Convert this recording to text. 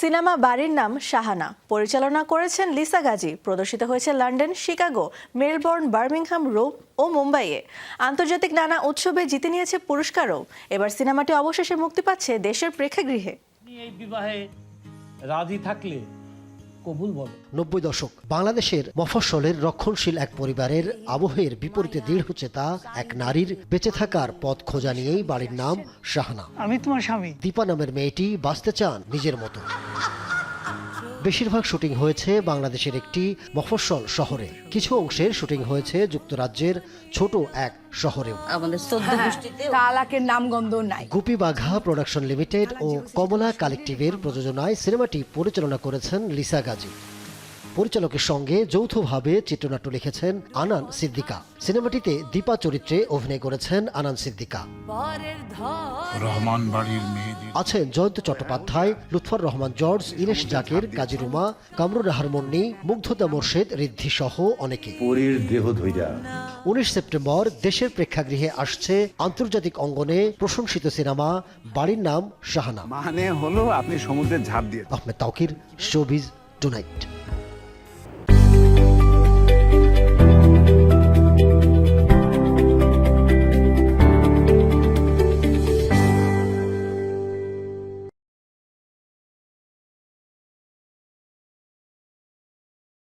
Cinema বাড়ির নাম শাহানা। পরিচালনা করেছেন লিসা গাজী। প্রদর্শিত হয়েছে London, Chicago, Melbourne, Birmingham, Rome ও মুম্বাইয়ে। আন্তর্জাতিক নানা উৎসবে জিতে নিয়েছে পুরস্কারও। এবার সিনেমাটি অবশেষে মুক্তি পাচ্ছে দেশের প্রেক্ষাগৃহে। এই বিবাহে রাজি থাকলে কবুল বলো। নব্বই দশক বাংলাদেশের মফস্বলের রক্ষণশীল এক পরিবারের আবহের বিপরীতে দৃঢ় হচ্ছে তা এক নারীর বেঁচে থাকার পথ খোঁজা নিয়েই বাড়ির নাম শাহানা আমি তোমার স্বামী। দীপা নামের মেয়েটি বাঁচতে চান নিজের মতো। বেশিরভাগ শুটিং হয়েছে বাংলাদেশের একটি মফস্বল শহরে। কিছু অংশের শুটিং হয়েছে যুক্তরাজ্যের ছোট এক শহরেও। আমাদের গোষ্ঠীতে তালাকের নামগন্ধ নাই। গুপি বাঘা প্রোডাকশন লিমিটেড ও কমলা কালেকটিভের প্রযোজনায় সিনেমাটি পরিচালনা করেছেন লিসা গাজী। পরিচালকের সঙ্গে যৌথভাবে চিত্রনাট্য লিখেছেন আনান সিদ্দিকা। সিনেমাটিতে দীপা চরিত্রে অভিনয় করেছেন আনান সিদ্দিকা। রহমান বাড়ির আছেন জয়ন্ত চট্টোপাধ্যায় লুৎফর রহমান জর্জ ইলেশ জাকির কাজী রুমা কামরুর রাহার মন্নি মুগ্ধতা মোর্শেদ ঋদ্ধি সহ অনেকে। দেহ ধৈরা উনিশ সেপ্টেম্বর দেশের প্রেক্ষাগৃহে আসছে আন্তর্জাতিক অঙ্গনে প্রশংসিত সিনেমা বাড়ির নাম শাহানা মানে হলো আপনি সমুদ্রে ঝাঁপ দিয়ে আহমেদ তাওকির শোবিজ টুনাইট।